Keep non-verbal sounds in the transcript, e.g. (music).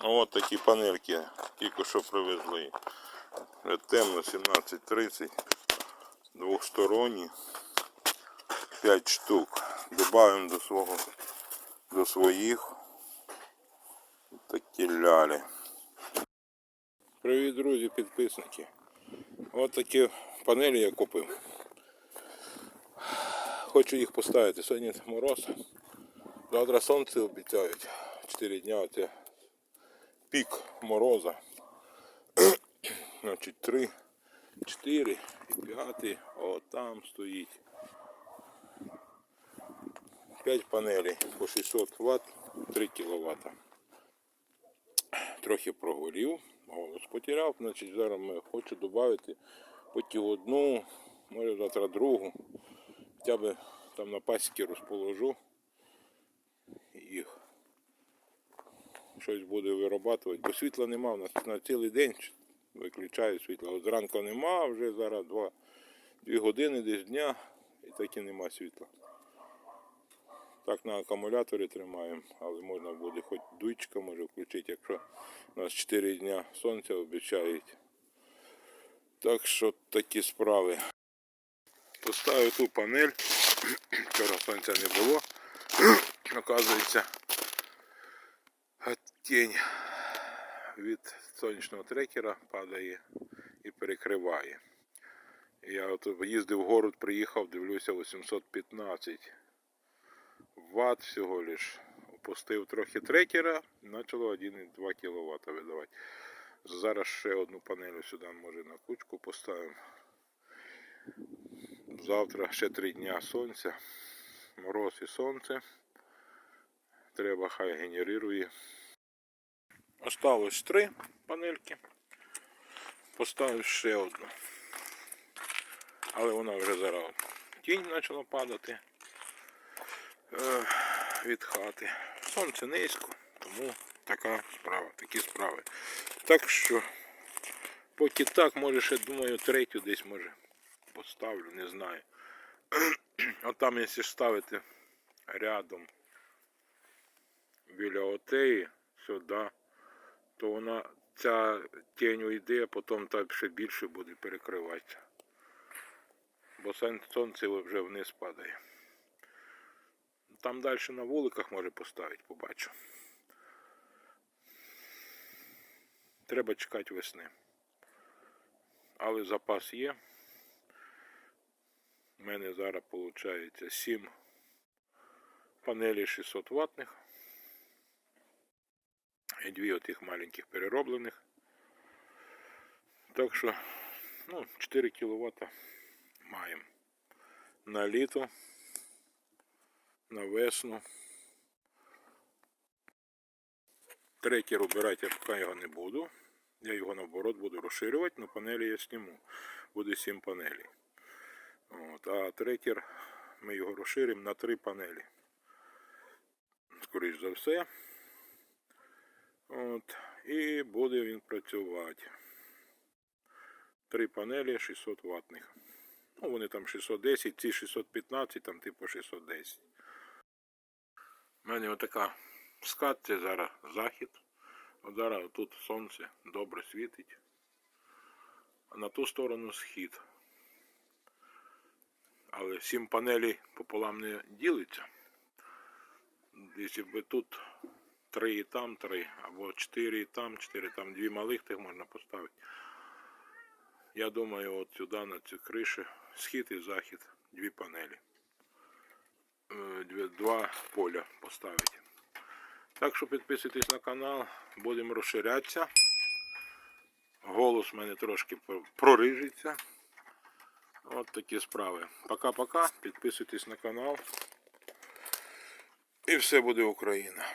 От такі панельки тільки що привезли. Темно 17.30. Двохсторонні. 5 штук. Добавимо до свого до своїх. Такі лялі. Привіт, друзі, підписники. От такі панелі я купив. Хочу їх поставити. Сьогодні мороз. Завтра сонце обіцяють. 4 дня це пік мороза. (clears throat) Значить, 3, 4 і 5. О, там стоїть. 5 панелей по 600 Вт, 3 кВт. Трохи прогорів, голос потеряв, значить зараз ми хочу додати потім одну, може завтра другу. Хоча б там на пасіки розположу їх. Щось буде вирабатувати, бо світла нема, у нас на цілий день виключаю світло. От зранку нема, вже зараз 2, 2 години десь дня і так і нема світла. Так на акумуляторі тримаємо, але можна буде хоч дуйчика може включити, якщо у нас 4 дня сонця обіцяють. Так що такі справи. Поставив ту панель. Вчора сонця не було. (clears throat) Оказується, тінь від сонячного трекера падає і перекриває. Я от їздив в город, приїхав, дивлюся 815 Вт всього лиш. Опустив трохи трекера, почало 1,2 кВт видавати. Зараз ще одну панель сюди може на кучку поставимо. Завтра ще три дня сонця. Мороз і сонце. Треба хай генерує. Осталось три панельки. Поставив ще одну. Але вона вже зараз тінь почала падати е, від хати. Сонце низько, тому така справа, такі справи. Так що, поки так, може ще думаю, третю десь може поставлю, не знаю. (clears throat) А там, якщо ставити рядом біля отеї сюди, то вона ця тінь уйде, а потім так ще більше буде перекриватися. Бо сон- сонце вже вниз падає. Там далі на вуликах може поставити, побачу. Треба чекати весни. Але запас є. У мене зараз виходить 7 панелей 600 ватних. І дві отих маленьких перероблених. Так що, ну, 4 кВт маємо на літо, на весну. Третій обирати я поки його не буду. Я його наоборот буду розширювати, на панелі я зніму. Буде 7 панелей. От, а третір ми його розширимо на 3 панелі. Скоріш за все. От, і буде він працювати. Три панелі 600 ватних. Ну, вони там 610, ці 615, там типу 610. У мене отака скат, це зараз захід. От зараз тут сонце добре світить. А на ту сторону схід. Але сім панелей пополам не ділиться. Якщо б тут три і там три, або чотири і там, чотири там, дві малих тих можна поставити. Я думаю, от сюди на цю кришу, схід і захід, дві панелі. Е, два поля поставити. Так що підписуйтесь на канал, будемо розширятися. Голос в мене трошки прорижиться. От такі справи. Пока-пока. Підписуйтесь на канал. І все буде Україна.